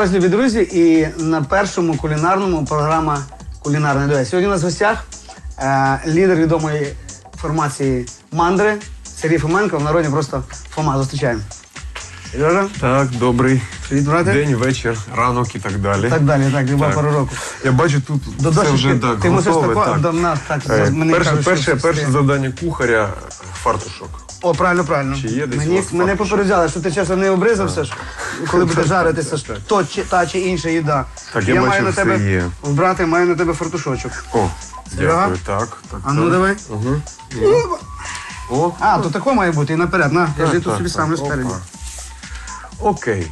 Вітаю вас, любі друзі, і на першому кулінарному програма Кулінарний дует. Сьогодні у нас в гостях е, лідер відомої формації Мандри Сергій Фоменко, в народі просто Фома. Зустрічаємо. Сережа, Так, добрий привіт, брате. день, вечір, ранок і так далі. Так далі, так, люба Так. пора року. Я бачу тут До дощі вже ти, так, ти мусиш готове. тако, так. до нас так. Е, мені перше, кажуть, перше, перше завдання кухаря фартушок. О, правильно, правильно. Чи є десь у Мені, вас мене фартушок? попереджали, що ти часом не обризався, ж, коли буде жаритися ж то, чи, та чи інша їда. Так, я бачу, маю на все тебе є. вбрати, маю на тебе фартушочок. О, дякую. Так, так. А ну так. давай. Угу. О, А, то тако має бути і наперед. На, я ж тут так, собі так. сам спереді. Окей.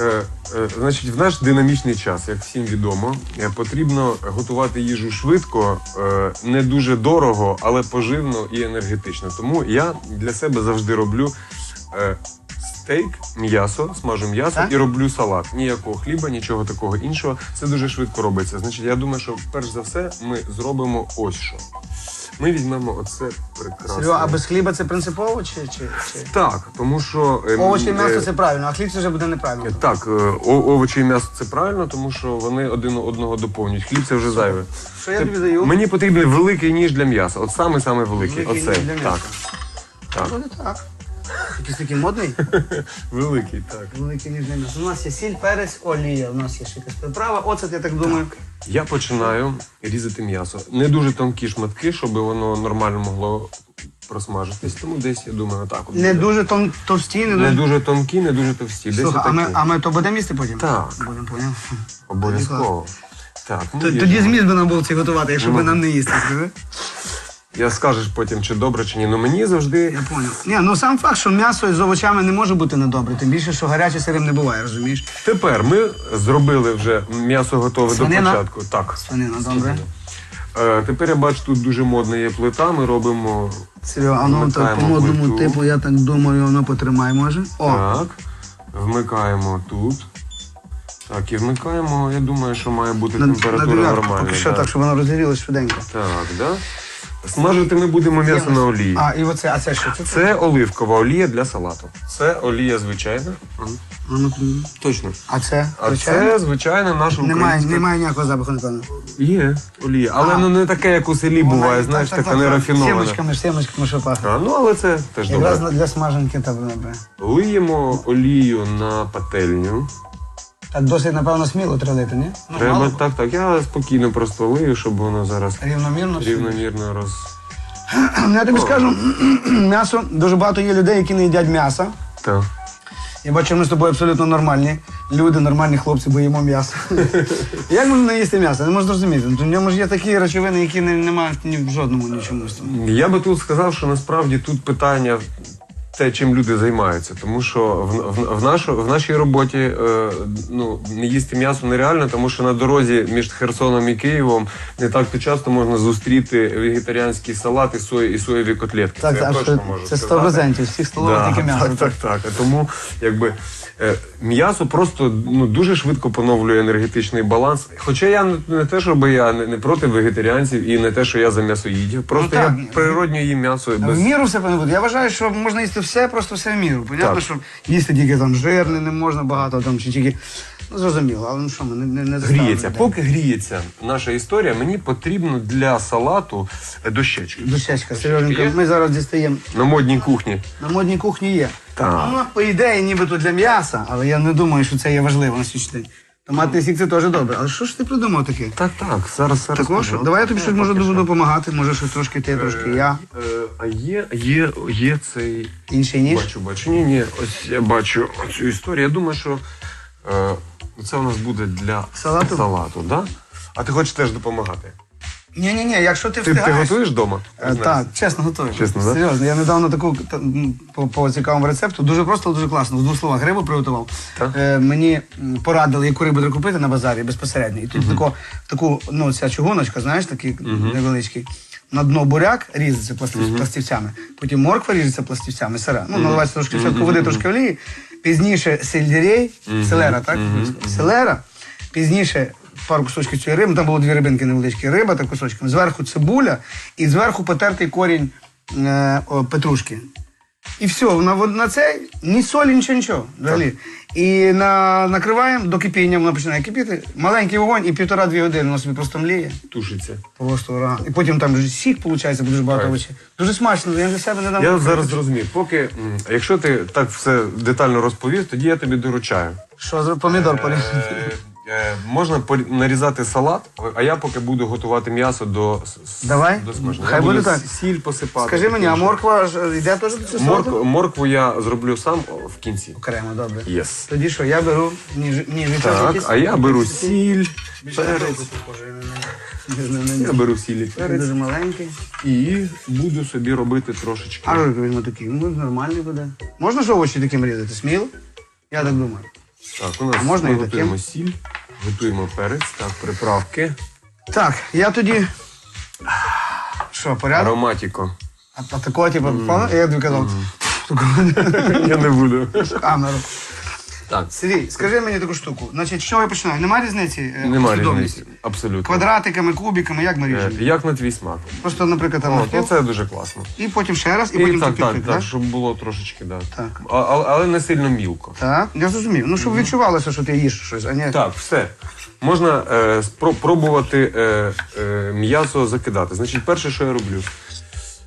Е, е, значить, в наш динамічний час, як всім відомо, е, потрібно готувати їжу швидко, е, не дуже дорого, але поживно і енергетично. Тому я для себе завжди роблю е, стейк, м'ясо, смажу м'ясо Так? і роблю салат. Ніякого хліба, нічого такого іншого. Це дуже швидко робиться. Значить, я думаю, що перш за все ми зробимо ось що. Ми візьмемо оце прекрасне. Серйозно, а без хліба це принципово чи, чи, чи? Так, тому що ем, овочі і е, м'ясо це правильно, а хліб це вже буде неправильно. так, е, о- овочі і м'ясо це правильно, тому що вони один одного доповнюють. Хліб це вже зайве. Що я тобі даю? Мені потрібен великий ніж для м'яса. От саме саме великий. Великий Оцей. ніж для м'яса. Так. Буде так. Якийсь такий модний. Великий, так. Великий ніжний м'ясо. У нас є сіль, перець, олія, у нас є ще якась приправа. Оцет, я так думаю. Я починаю різати м'ясо. Не дуже тонкі шматки, щоб воно нормально могло просмажитись. Тому десь я думаю, отак. от Не буде. дуже тон, товсті, не не дуже. дуже тонкі, не дуже товсті. Десь Слухай, а ми, отакі. а ми то будемо їсти потім? Так. Будемо, поняв. Обов'язково. Так, ну, Т- є Тоді ж- зміст би нам було ці готувати, якщо би нам не їсти, скажи. Я скажеш потім, чи добре, чи ні. Ну мені завжди Я поняв. Ні, ну сам факт, що м'ясо з овочами не може бути недобре, тим більше, що гаряче сирим не буває, розумієш? Тепер ми зробили вже м'ясо готове Свинина? до початку. Так. Свинина, добре. Е, тепер я бачу, тут дуже модна є плита. Ми робимо Серйозно, а ну так Вмикаємо по модному плиту. типу, я так думаю, воно потримає може. О, так, вмикаємо тут. Так, і вмикаємо. Я думаю, що має бути температура нормальна. поки що да. так, щоб воно розгорілося швиденько. Так, да? Смажити ми будемо м'ясо на олії. А, і оце, а це що? Це, Це оливкова олія для салату. Це олія звичайна. Ну. Точно. а це, А звичайно? це звичайна наша Немає, українська немає ніякого запаху, напевно. Є олія, але А. ну не таке, як у селі буває, знаєш, така нерафінована. Сімочками, сімочками, що пахне. А, ну але це теж Якраз добре. для смаженки так добре. Лиємо олію на пательню. Так досить, напевно, сміло треба лити, ні? Ну, Треба мало. так, так. Я спокійно просто лию, щоб воно зараз Рівномірно. все. рівномірно роз. Ну, Я тобі скажу, м'ясо, дуже багато є людей, які не їдять м'яса. Так. Я бачу, ми з тобою абсолютно нормальні. Люди, нормальні хлопці, бо їмо м'ясо. Як можна не їсти м'ясо? Не можу зрозуміти. В ньому ж є такі речовини, які не, не мають ні в жодному нічому. Я би тут сказав, що насправді тут питання. Те, чим люди займаються, тому що в, в, в, нашу, в нашій роботі е, ну, не їсти м'ясо нереально, тому що на дорозі між Херсоном і Києвом не так то часто можна зустріти вегетаріанський салат і, сої, і соєві котлетки. Так, Це я точно можу це сказати. 100%. Всіх столових тільки м'ясо. Так, так, так. Тому якби м'ясо просто ну дуже швидко поновлює енергетичний баланс. Хоча я не, не те, щоб я не, не проти вегетаріанців і не те, що я за м'ясоїдів. Просто Ну, я природньо їм м'ясо В без. міру все повинно бути. Я вважаю, що можна їсти все, просто все в міру. Понятно, Так. що їсти тільки там жирне не можна багато, там чи тільки. Ну, зрозуміло, але ну що ми не, не, не заставимо Гріється. людей. Поки гріється наша історія, мені потрібно для салату е, дощечки. Дощечка, Сереженька, Є? ми зараз дістаємо. На модній кухні. На модній кухні є. Так. Ну, по ідеї, нібито для м'яса, але я не думаю, що це є важливо на сьогоднішній день. Томатний сік це теж добре. Але що ж ти придумав таке? Так, так. Зараз зараз. Також? скажу. Давай я тобі Е, щось можу буду допомагати, може щось трошки ти, трошки я. Е, А є, є, є цей Інший ніж. Бачу, бачу. Ні, ні, ось я бачу цю історію. Я думаю, що е, це у нас буде для Салату? салату да? А ти хочеш теж допомагати? Ні, ні, ні, якщо ти Ти, ти встигаєш. готуєш вдома? Е, Так, чесно готую. Чесно, да? Серйозно. Я недавно таку та, м, по, по цікавому рецепту. Дуже просто, дуже класно. В двох словах рибу приготував. Так. Е, мені м, порадили, яку рибу треба купити на базарі безпосередньо. І тут тако, таку, ну, ця чугуночка, знаєш, такий невеличкий. На дно буряк різаться пластів, пластівцями, потім морква ріжеться пластівцями, сира. Ну, наливається трошки спочатку води, трошки олії. Пізніше сельдерей, селера, так? Селера. Пізніше пару кусочків цієї риби, там було дві рибинки невеличкі, риба та кусочками. Зверху цибуля і зверху потертий корінь е, о, петрушки. І все, на, на це ні солі, нічого, нічого. Взагалі. І на, накриваємо до кипіння, воно починає кипіти. Маленький вогонь і півтора-дві години воно собі просто мліє. Тушиться. Просто ура. І потім там вже сік виходить, дуже багато овочів. Дуже смачно, я для себе не дам. Я зараз зрозумів. Поки, м, якщо ти так все детально розповів, тоді я тобі доручаю. Що помідор порізати? Е, е, Можна порі- нарізати салат, а я поки буду готувати м'ясо до, Давай. до смаження. Хай Я буду буде так. Сіль посипати. Скажи мені, а морква ж йде теж до цього Морк, салату? моркву я зроблю сам в кінці. Окремо, добре. Єс. Тоді що, я беру ніж, час Так, якийсь? а я беру сіль, перець. Я беру сіль і Він перець Дуже маленький. і буду собі робити трошечки. А візьму такий, ну нормальний буде. Можна ж овочі таким різати? Сміло? Я так думаю. Так, у нас можна ми і таким? готуємо сіль, готуємо перець, так, приправки. Так, я тоді. Що, порядок? Ароматіко. А, а такого, типу, пана? Я тобі казав. Я не буду. Камеру. Так. Сергій, скажи мені таку штуку. Значить, з чого я починаю? Нема різниці? е, Нема послідовності? різниці. Абсолютно. Квадратиками, кубиками, як ми Е, ріжемо? Як на твій смак. Просто, наприклад, там От, і це дуже класно. і потім ще раз, і, І, потім так, тупік, так, так, щоб було трошечки, да. Так. А, але, але не сильно мілко. Так, я зрозумів. Ну, щоб відчувалося, що ти їш щось, а не. Так, все. Можна е, спро- пробувати е, е, м'ясо закидати. Значить, перше, що я роблю,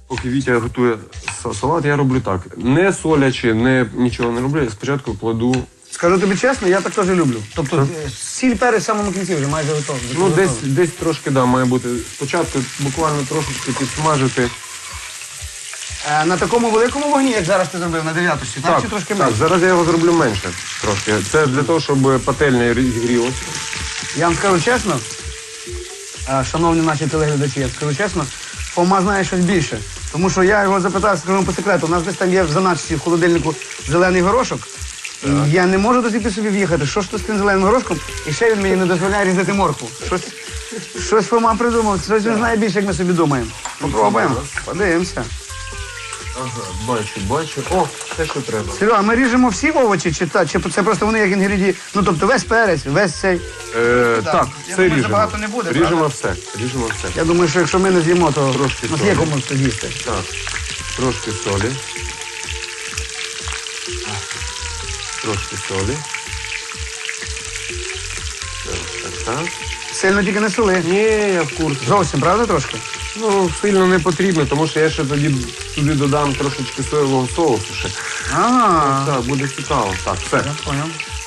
поки Вітя готує са- салат, я роблю так. Не солячи, не, нічого не роблю. Я спочатку кладу Скажу тобі чесно, я так теж люблю. Тобто е, сіль перець в самому кінці вже майже готовий. Ну, десь, десь трошки, да, має бути. Спочатку буквально трошечки підсмажити. Е, На такому великому вогні, як зараз ти зробив, на дев'ятості, так, чи трошки так, менше? зараз я його зроблю менше трошки. Це для того, щоб пательня грілася. Я вам скажу чесно, е, шановні наші телеглядачі, я скажу чесно, Фома знає щось більше. Тому що я його запитав, скажу по секрету, у нас десь там є в заначці в холодильнику зелений горошок. І я не можу досі собі в'їхати, що ж тут з тим зеленим горошком, і ще він мені не дозволяє різати моркву. Щось, щось Фома придумав, щось він знає більше, як ми собі думаємо. Попробуємо, подивимося. Ага, бачу, бачу. О, те, що треба. Серега, ми ріжемо всі овочі, чи, та, чи це просто вони як інгредієнти? Ну тобто весь перець, весь цей. Е, Так, так, я все думаю, ріжемо. забагато не буде, ріжемо правда? все. Ріжемо все. Я думаю, що якщо ми не з'їмо, то Трошки нас солі. є кому це з'їсти. Так, трошки солі. Трошки солі. Так, так, так. Сильно тільки не соли. Ні, я в курсі. Зовсім, правда, трошки? Ну, сильно не потрібно, тому що я ще тоді туди додам трошечки соєвого соусу ще. Ага. Так, буде цікаво. Так, все. Я.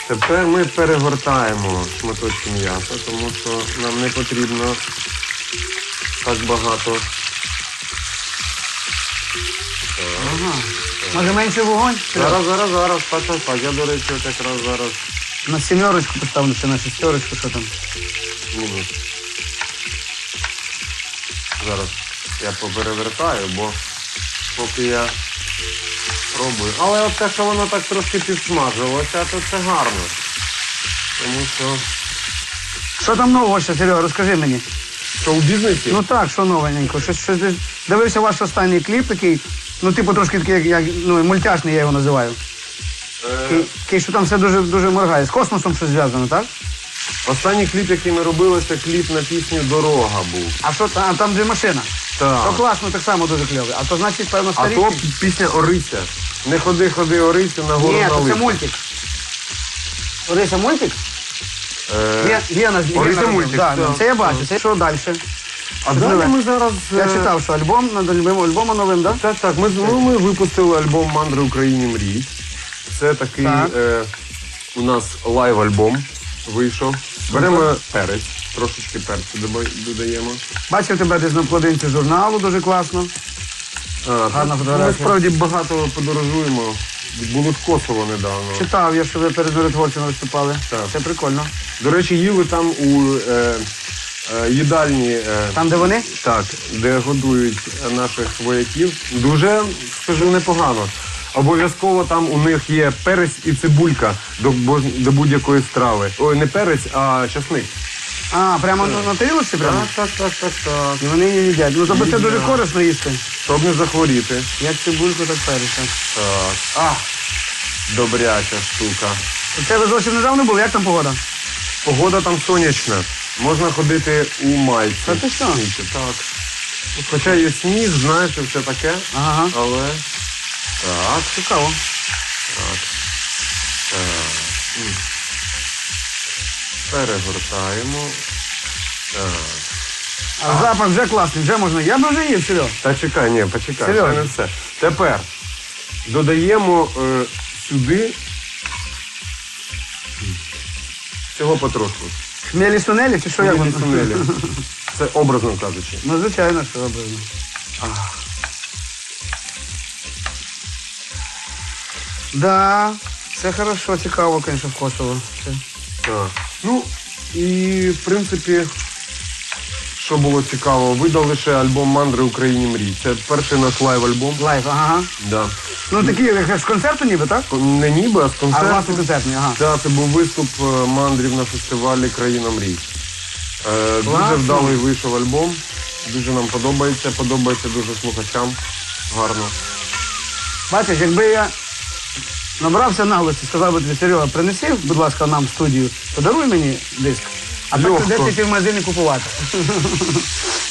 Тепер ми перегортаємо шматочки м'яса, тому що нам не потрібно так багато. Ага. Може менше вогонь? Зараз, зараз, зараз, так, так, так. Я, до речі, от якраз зараз На сімерочку поставлю, чи на шестерочку, що там. мінус. Зараз я поперевертаю, бо поки я пробую. Але от те, що воно так трошки підсмажилося, то це гарно. Тому що. Що там нового ще, Серега, розкажи мені. Що у бізнесі? Ну так, що новенько? Щось, щось дивився ваш останній кліп такий, ну типу трошки такий, як, як ну, мультяшний я його називаю. Е, Такий, що там все дуже, дуже моргає. З космосом щось зв'язано, так? Останній кліп, який ми робили, це кліп на пісню Дорога був. А що там, там де машина? Так. То класно, так само дуже кльовий. А то значить, певно, А старі. то пісня Орися. Не ходи, ходи, Орися на гору Ні, на то це мультик. Орися мультик? Е, Є, є на Орися мультик, Да, так. це я бачу. Це що далі? А далі ми зараз. Я е, читав, що альбом над альбомом, альбомом новим, так? Так, так. Ми, ну, ми випустили альбом Мандри Україні мрій. Це такий Так. е, у нас лайв-альбом вийшов. Беремо перець, трошечки перцю доба- додаємо. Бачив тебе десь на плодинці журналу, дуже класно. А, Гарна так, фотографія. Ми справді багато подорожуємо. Були в Косово недавно. Читав я, що ви перед миротворцями виступали. Так. Це прикольно. До речі, їли там у е, е, їдальні. Е, Там, де вони? Так, де годують наших вояків. Дуже скажу непогано. Обов'язково там у них є перець і цибулька до, бо- до будь-якої страви. Ой, не перець, а часник. А, прямо на, на тарілочці прямо? так, так, так, так. І вони її їдять. Ну, тобто це дуже корисно їсти. Щоб не захворіти. Як цибульку, так перець. так. Так. А, добряча штука. Це ви зовсім недавно були? Як там погода? Погода там сонячна. Можна ходити у майці. Та ти що? Так. Хоча є сніг, знаєш, і все таке. Ага. Але. Так. Цікаво. Так. Перегортаємо. Так. А запах вже класний, вже можна. Я би вже їв, Серег. Та чекай, ні, почекай, Серйозно? це не все. Тепер додаємо е, сюди цього потрошку. Хмелі сунелі чи що як воно? сунелі. Це образно кажучи. Ну, звичайно, що робимо. Да, це хорошо, цікаво, звісно, вкусово. Це- Так. Ну, і в принципі, що було цікаво, видав лише альбом Мандри Україні мрій. Це перший наш лайв-альбом. Лайф, ага. Да. Ну такі, з концерту ніби, так? Не ніби, а з А концерту. власне концертний, ага. Так, це був виступ е, мандрів на фестивалі Країна мрій. Е, дуже Класно. вдалий вийшов альбом. Дуже нам подобається, подобається дуже слухачам. Гарно. Бачиш, якби я набрався наглості, сказав би тобі, Серега, принеси, будь ласка, нам в студію, подаруй мені диск. А так Легко. придеться йти в магазин і купувати.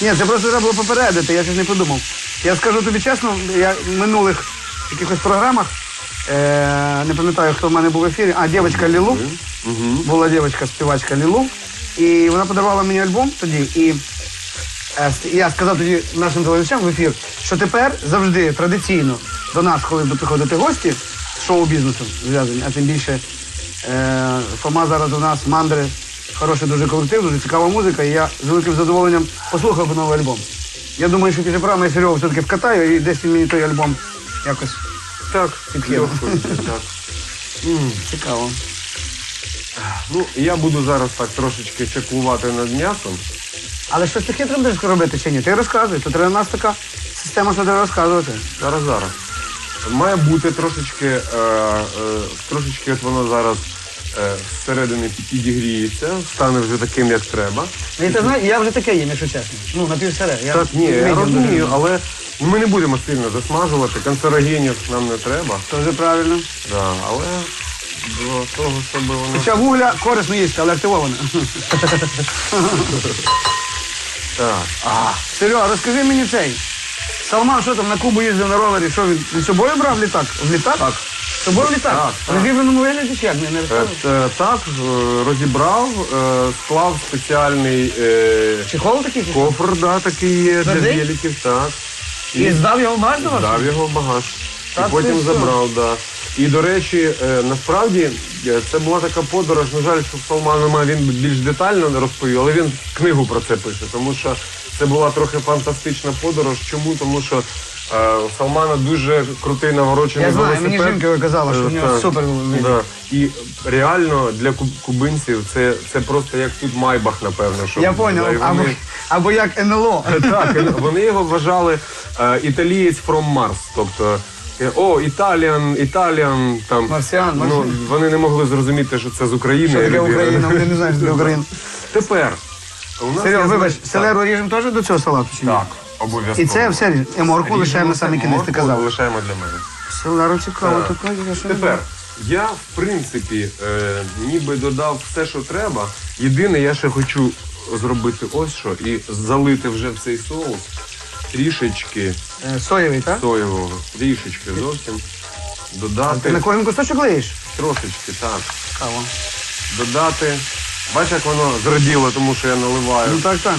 Ні, це просто треба було попередити, я щось не подумав. Я скажу тобі чесно, я минулих якихось програмах, е, не пам'ятаю, хто в мене був в ефірі, а дівчинка Лілу, була дівчинка, співачка Лілу, і вона подарувала мені альбом тоді, і Е, Я сказав тоді нашим телевізорам в ефір, що тепер завжди традиційно до нас, коли будуть приходити гості з шоу-бізнесом зв'язані, а тим більше е, Фома зараз у нас, мандри, хороший дуже колектив, дуже цікава музика, і я з великим задоволенням послухав би новий альбом. Я думаю, що після програми я Серегу все-таки вкатаю і десь він мені той альбом якось Так, цікаво. Ну, я буду зараз так трошечки чеклувати над м'ясом. Але щось таке треба будеш робити чи ні? Ти розказуй, треба у нас така система, що треба розказувати. Зараз, зараз. Має бути трошечки, е, е, трошечки от воно зараз е, зсередини підігріється, стане вже таким, як треба. Ну, І ти знаєш, я вже таке їм, якщо чесно. Ну, напівсере. Я Так, ні, я розумію, але ми не будемо сильно засмажувати, канцерогенів нам не треба. Дуже правильно. Да, але до того, щоб воно. Хоча вугля корисно їсти, але активована. Так. А, Серега, розкажи мені цей. Салман, що там на Кубу їздив на ровері, що він, він з собою брав літак? В літак? Так. З собою в літак? Так, В розібраному вигляді чи як? Не, не е, т- так, е, розібрав, е, склав спеціальний е, Чехол такий? чи що? кофр, да, такий є для Твердий? великів, так. І здав його в багаж до вас? Дав його в багаж. Та і потім ти що? забрав, да. І до речі, е, насправді е, це була така подорож. На жаль, що Салман немає, він більш детально не розповів, але він книгу про це пише, тому що це була трохи фантастична подорож. Чому? Тому що у Салмана дуже крутий наворочений Я знаю, велосипед. мені жінка казала, що в нього Е, так, супер. Да. І реально для куб- кубинців це, це просто як тут Майбах, напевно. Що Я да, поняв, або, вони- або як НЛО. так, вони його вважали е, італієць from Mars. Тобто, е, о, Італіан, Італіан там. Марсіан, Ну, марсіан. вони не могли зрозуміти, що це з України. Що таке людина. Україна? Вони не знають, що таке Україна. Тепер. У нас вибач, селеру ріжемо теж до цього салату чи ні? Так, обов'язково. І це все ріж- і моркву лишаємо на самий кінець, ти Моркву казав. лишаємо для мене. Селеру цікаво, Так. я ще Тепер я в принципі е, ніби додав все, що треба. Єдине, я ще хочу зробити ось що і залити вже в цей соус трішечки Е, Соєвий, так? соєвого, трішечки зовсім. Ти Додати на кожен кусочок лиєш? трошечки, так. Цікаво. Додати. Бачиш, як воно зраділо, тому що я наливаю. Ну так, так.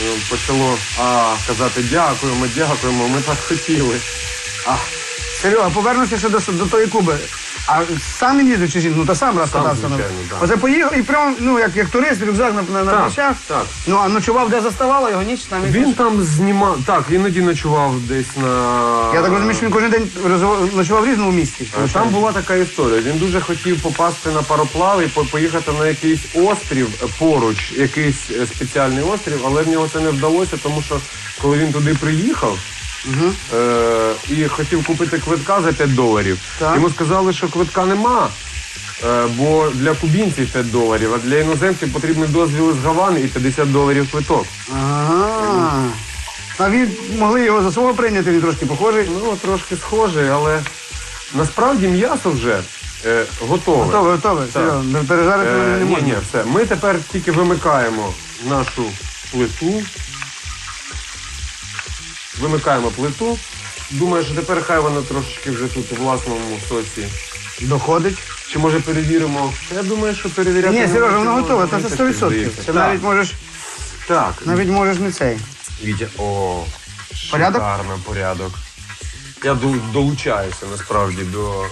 Е, Почало а, казати дякуємо, дякуємо, ми так хотіли. А, Серега, повернуся ще до, до тої Куби. А сам він їздив чи жінка? Ну та сам раз катався. звичайно, ну. так. Оце поїхав і прямо, ну як, як турист, рюкзак на, на, на Так, плечах. так. Ну а ночував, де заставала його ніч, там він там знімав. Так, іноді ночував десь на. Я так розумію, що він кожен день роз- ночував в різному місці. Е, Там була така історія. Він дуже хотів попасти на пароплав і по- поїхати на якийсь острів е, поруч, якийсь е, спеціальний острів, але в нього це не вдалося, тому що коли він туди приїхав. Е, і хотів купити квитка за 5 доларів. Так. Йому сказали, що квитка нема, е, бо для кубінців 5 доларів, а для іноземців потрібні дозвіли з Гавани і 50 доларів квиток. Ага. А він могли його за свого прийняти, він трошки похожий. Ну, трошки схоже, але насправді м'ясо вже е, готове. Готове, готове. Не пережарити Е, не ні, можна. ні, все. Ми тепер тільки вимикаємо нашу плиту. Вимикаємо плиту. Думаю, що тепер хай вона трошечки вже тут у власному соці Доходить. Чи може перевіримо? Я думаю, що перевіряти. Ні, Сережа, воно воно готове, це мені все 100%. Це Так, навіть можеш, так. навіть можеш не цей. Вітя, о, Порядок? шикарно, порядок. Я долучаюся насправді до е,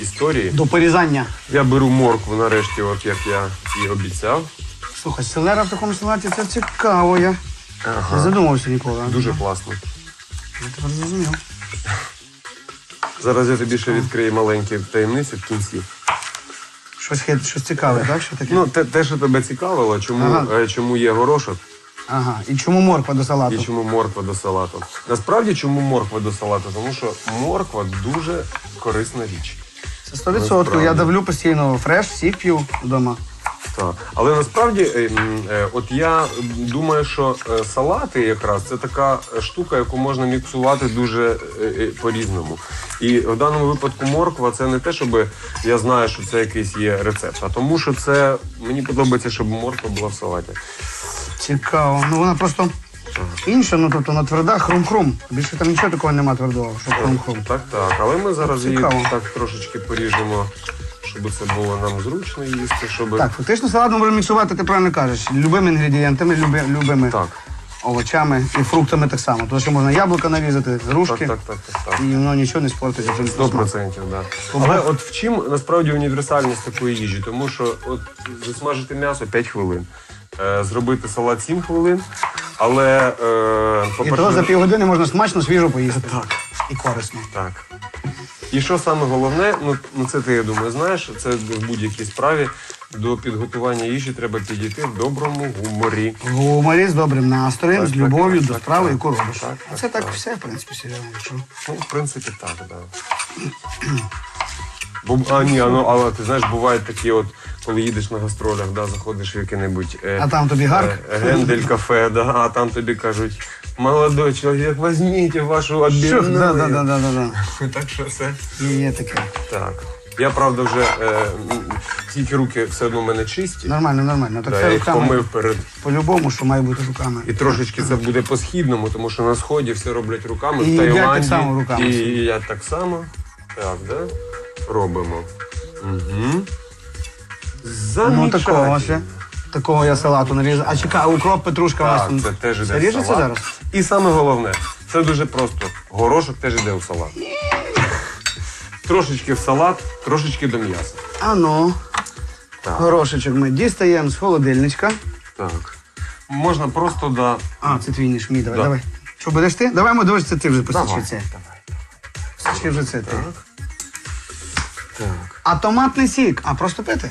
історії. До порізання. Я беру моркву нарешті, от як я і обіцяв. Слухай, селера в такому салаті це цікаво. Я не задумався ніколи. Дуже класно. Я тепер зрозумів. Зараз я тобі ще відкрию маленькі таємниці в кінці. Щось, хит- щось цікаве, так? Що таке? Ну, те, те, що тебе цікавило, чому, Ага. е, чому є горошок Ага. І чому морква до салату? і чому морква до салату. Насправді, чому морква до салату? Тому що морква дуже корисна річ. Це 100%. Насправді. Я давлю постійно фреш, сік п'ю вдома. Так. Але насправді, е, е, от я думаю, що е, салати якраз це така штука, яку можна міксувати дуже по-різному. І в даному випадку морква це не те, щоб я знаю, що це якийсь є рецепт, а тому, що це мені подобається, щоб морква була в салаті. Цікаво. Ну вона просто інша, ну тобто вона тверда, хрум-хрум. Більше там нічого такого нема твердого, що хрум-хрум. Так, так. Але ми зараз Цікаво. її так трошечки поріжемо, щоб це було нам зручно їсти, щоб Так, фактично салат можемо міксувати, ти правильно кажеш, любими інгредієнтами, люби, любими Так. овочами і фруктами так само. Тому що можна яблука нарізати, Так, так, так, так, так. і воно нічого не спортить. цим Сто смаком. процентів, да. Але от в чим насправді універсальність такої їжі? Тому що от засмажити м'ясо 5 хвилин, е, зробити салат 7 хвилин, але е, І того за півгодини можна смачно свіжо поїсти. Так. І корисно. так. І що саме головне, ну, ну це ти я думаю, знаєш, це в будь-якій справі до підготування їжі треба підійти в доброму гуморі. В гуморі з добрим настроєм, Так, з любов'ю так, до так, справи, так. яку робиш. Так, А так, це так так. все, в принципі, серйозно. Ну, в принципі, так, да. Бо, а, ні, а, ну, але ти знаєш, бувають такі от, коли їдеш на гастролях, да, заходиш в яке-небудь е, А там тобі гарк? е, гендель кафе, да, а там тобі кажуть, молодой чоловік, візьміть вашу Що? обідну. Да, да, да, да, да, да. Так що все. Є таке. Так. Я, правда, вже е, м, тільки руки все одно в мене чисті. Нормально, нормально. Так Да, це їх руками. помив перед. По-любому, що має бути руками. І трошечки це буде по-східному, тому що на сході все роблять руками, І в їдять так Таїланді. само руками І їдять так само. Так, да? Робимо. Угу. Ну такого ще. Такого я салату нарізав. А чекай, а укроп, петрушка у Так, нас. там це теж іде в ріжеться салат. зараз? І саме головне, це дуже просто. Горошок теж іде у салат. Трошечки в салат, трошечки до м'яса. А ну, Так. горошечок ми дістаємо з холодильничка. Так. Можна просто да. А, це твій ніж, мій, давай, Да. давай. Що, будеш ти? Давай, ми дивись, це ти вже посічи це. Давай. Чи вже це ти? Так. А томатний сік, а просто пити?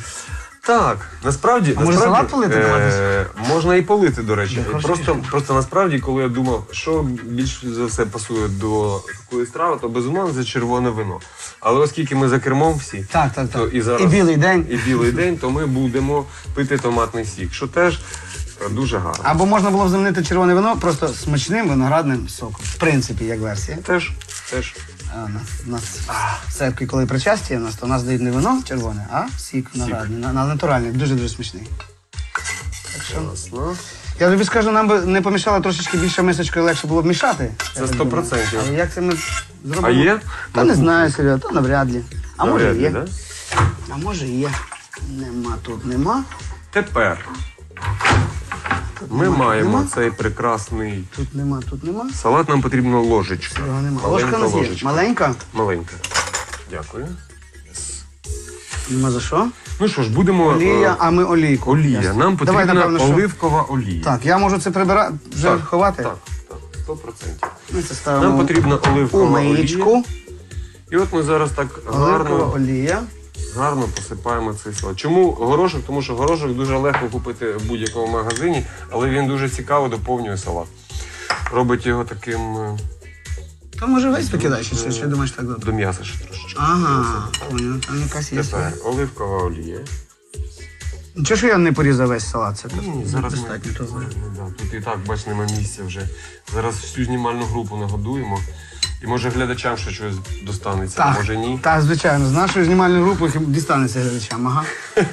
Так, насправді, А може насправді салат полити е- можна і полити, до речі. Хорошо. просто, просто насправді, коли я думав, що більш за все пасує до такої страви, то безумовно це червоне вино. Але оскільки ми за кермом всі, Так, так, то так. і зараз І білий день. і білий день, то ми будемо пити томатний сік, що теж е, дуже гарно. Або можна було б замінити червоне вино просто смачним виноградним соком. В принципі, як версія. Теж, теж. У нас, в церкві, коли причастя, у нас, то у нас дають не вино червоне, а сік виноградний, на, на натуральний, дуже-дуже смачний. Так що, Ясно. я тобі скажу, нам би не помішало трошечки більше мисочкою, легше було б мішати. Це 100%. думаю. Але як це ми зробимо? А є? Та не знаю, Серега, та навряд ли. А може Навряд ли, є. да? А може є. Нема тут, нема. Тепер ми нема, маємо нема. цей прекрасний Тут нема, тут нема. салат. Нам потрібна ложечка. Його нема. Маленька Ложка у нас є. ложечка. Маленька. Маленька. Дякую. Нема за що. Ну що ж, будемо. Олія, е, а ми олійку. олія. Ясно. Нам Давай, потрібна напевно, що- оливкова олія. Так, я можу це прибирати, вже Так, ховати. Так, так, 100%. Ми це ставимо Нам потрібна у оливкова олія. миєчку. І от ми зараз так Оливкова гарно, олія. Гарно посипаємо цей салат. Чому горошок? Тому що горошок дуже легко купити в будь-якому магазині, але він дуже цікаво доповнює салат. Робить його таким е, То може весь покидай ще, ще думаєш так добре. до м'яса ще трошечки. Ага, понял, там якась є. Тепер оливкова олія. Чого ж я не порізав весь салат? Це Ні, зараз ми, достатньо того. Ну, да, тут і так бач, нема місця вже. Зараз всю знімальну групу нагодуємо. І може глядачам ще щось достанеться, а може ні. Так, звичайно, з нашої знімальної групи дістанеться глядачам. Ага.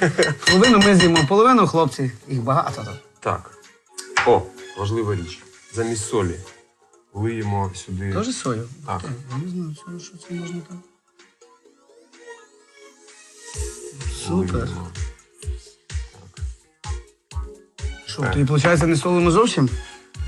Половину ми з'їмо, половину хлопці. Їх багато тут. Так. О, важлива річ. Замість солі лиємо сюди. Теж сою? Так. Я не знаю, що, що це можна так. Супер. солимо. Що, тобі, виходить, не солимо зовсім?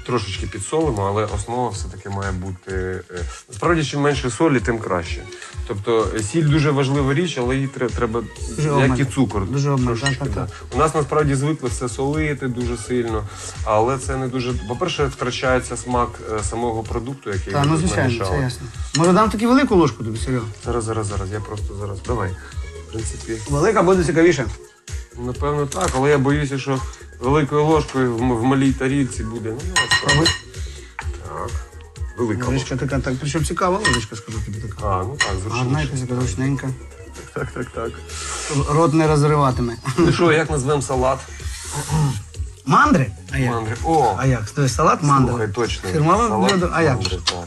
Трошечки підсолимо, але основа все-таки має бути. е, Насправді, чим менше солі, тим краще. Тобто е, сіль дуже важлива річ, але її тре- треба, Дуже як і цукор. Дуже обмаль, трошечки, так, так, да. У нас насправді звикли все солити дуже сильно, але це не дуже. По-перше, втрачається смак е, самого продукту, який Так, ми ну тут звичайно, намішали. це ясно. Може дам таку велику ложку тобі, Серега? Зараз, зараз, зараз. Я просто зараз. Давай. В принципі, Велика буде цікавіше. напевно, так, але я боюся, що великою ложкою в, м- в малій тарілці буде. Ну, давай спробуй. Так. Велика ложка. Ложечка така, так, причому цікава ложечка, скажу тобі така. А, ну так, Гарна, зручніше. якась така ручненька. Так, так, так. Рот не розриватиме. Ну що, як назвемо салат? Мандри? А як? Мандри. О! А як? Тобто салат мандри. Слухай, точно. Фірмове Салат блюдо. А як? мандри, так.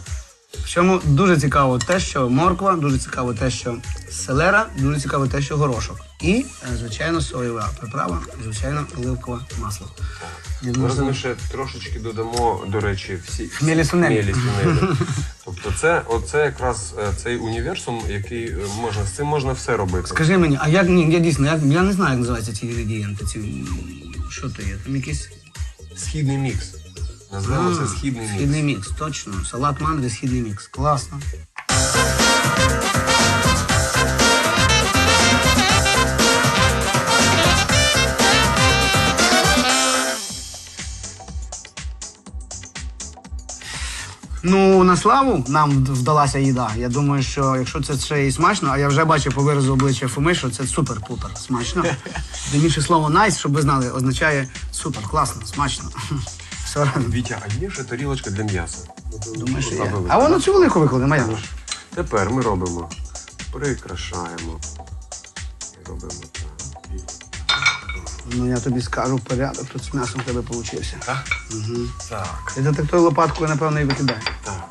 Причому дуже цікаво те, що морква, дуже цікаво те, що селера, дуже цікаво те, що горошок. І, е, звичайно, соєва приправа, звичайно, оливкове масло. Я ми ще трошечки додамо, до речі, всі Хмелі сунелі. Тобто це, оце якраз е, цей універсум, який е, можна, з цим можна все робити. Скажи мені, а як ні, я дійсно, як, я не знаю, як називаються ці інгредієнти. Ці, що то є? Там якийсь Східний мікс. Називаємо це східний мікс. східний мікс, точно. Салат мандри, східний мікс. Класно. Ну, на славу нам вдалася їда. Я думаю, що якщо це ще і смачно, а я вже бачив по виразу обличчя Фоми, що це супер-пупер смачно. Більше слово найс, щоб ви знали, означає супер, класно, смачно. Все разом. Вітя, а є ще тарілочка для м'яса? Думаю, що є. А воно цю велику як? Тож, Тепер ми робимо, прикрашаємо. Робимо так. Ну я тобі скажу порядок, тут з м'ясом тебе получився. Так? Так. Ти так тою лопаткою, напевно, і викидай. Так.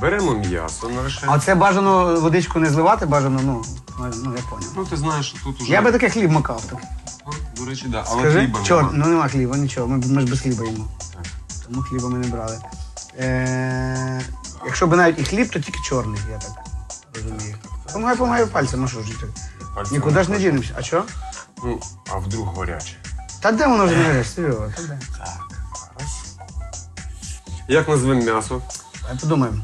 Беремо м'ясо наше. А це бажано водичку не зливати, бажано, ну, ну я поняв. Ну, ти знаєш, що тут уже. Я би таке хліб макав. Так. Ну, До речі, да. Але Скажи, хліба чор, нема. ну нема хліба, нічого, ми, ми ж без хліба їмо. Так. Тому хліба ми не брали. Е, якщо б навіть і хліб, то тільки чорний, я так розумію. Помагай, помагай пальцем, а що ж ти? Пальцем Нікуди ж не дінемося. А що? Ну, а вдруг гаряче. Та де воно вже не гореш, Серега, та де? Так, зараз. Як назвемо м'ясо? Давай подумаємо.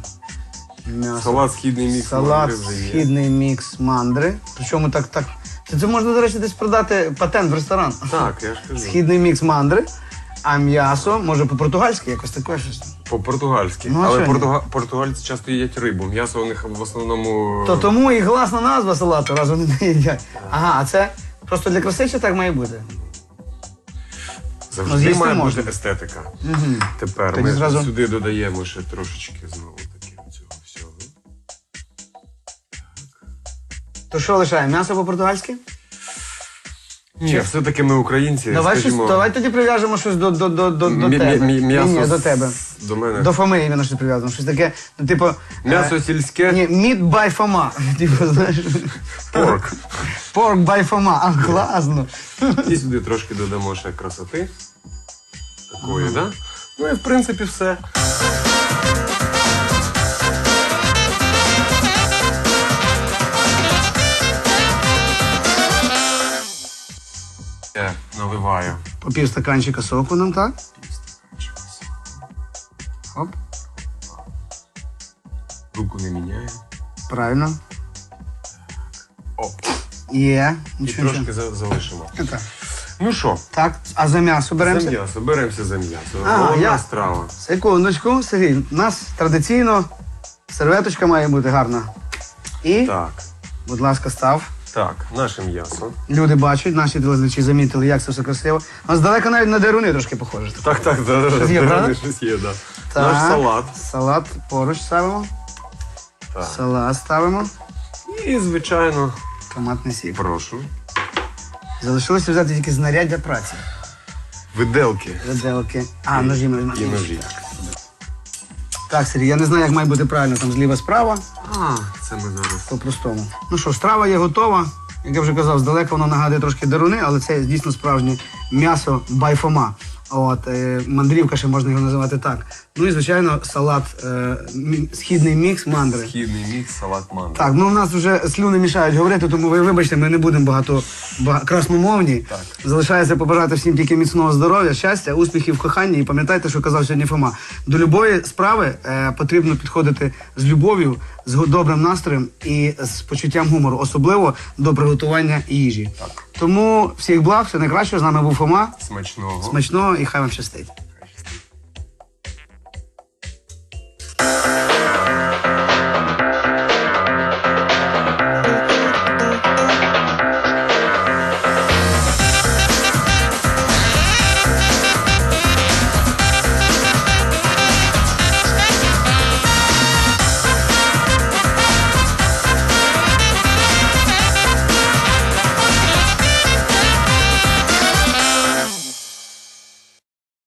М'ясо. Салат східний мікс Салат, мандри вже є. східний мікс мандри. Причому так, так. Це, це можна, до речі, десь продати патент в ресторан. Так, я ж кажу. Східний мікс мандри, а м'ясо, може по-португальськи, якось таке щось. По-португальськи. Ну, а Але що ні? португа- португальці часто їдять рибу. М'ясо у них в основному. То тому і класна назва салату, раз вони не їдять. Ага, а це просто для краси чи так має бути? Ну, Завжди з'їсти має можна. бути естетика. Угу. Тепер Тоді ми зразу- сюди додаємо ще трошечки знову таки цього всього. То що лишає? М'ясо по-португальськи? Ні, все-таки ми українці. Давай, скажімо, щось, давай тоді прив'яжемо щось до, до, до, до, до тебе. м'ясо Ні, ні, до тебе. До мене. До Фоми іменно щось прив'язано. Щось таке, ну, типу. М'ясо е, сільське. Ні, meat by Фома. Типу, знаєш. Порк. Pork by Фома. А, класно. І сюди трошки додамо ще красоти. Такої, так? Да? Ну і в принципі все. Я наливаю. По пів стаканчика соку нам, так? Оп, Руку не міняю. правильно. Оп. Є. І Нічого, нічого. трошки за- залишимо. Так. Ну що, Так, а за м'ясо за беремося? м'ясо, беремося за м'ясо. Ага, Головна я- страва. Секундочку, Сергій. У нас традиційно серветочка має бути гарна. І, Так, будь ласка, став. Так, наше м'ясо. Люди бачать, наші телеглядачі замітили, як це все красиво. У нас далеко навіть на деруни трошки похоже. Так, так, да, Щось є, да, правда? щось є, да. Так. Наш салат. Салат поруч ставимо. Так. Салат ставимо. І, звичайно, Томатний сік. прошу. Залишилося взяти тільки знаряддя праці. Виделки Виделки. А, ножі ми і ножі. Так, Сергій, я не знаю, як має бути правильно там зліва справа. А, це ми зараз. По-простому. Ну що, страва є готова. Як я вже казав, здалека воно нагадує трошки даруни, але це дійсно справжнє м'ясо байфома. От, е, мандрівка ще можна його називати так. Ну і звичайно, салат, е, мі- східний мікс мандри. Східний мікс, салат мандри. Так, ну в нас вже слюни мішають говорити, тому ви вибачте, ми не будемо багато бага- красномовні. Так. Залишається побажати всім тільки міцного здоров'я, щастя, успіхів в коханні. І пам'ятайте, що казав сьогодні Фома. До любої справи е, потрібно підходити з любов'ю, з го- добрим настроєм і з почуттям гумору, особливо до приготування їжі. Так. Тому всіх благ, все найкраще. З нами був Фома. Смачного. Смачного і хай вам щастить.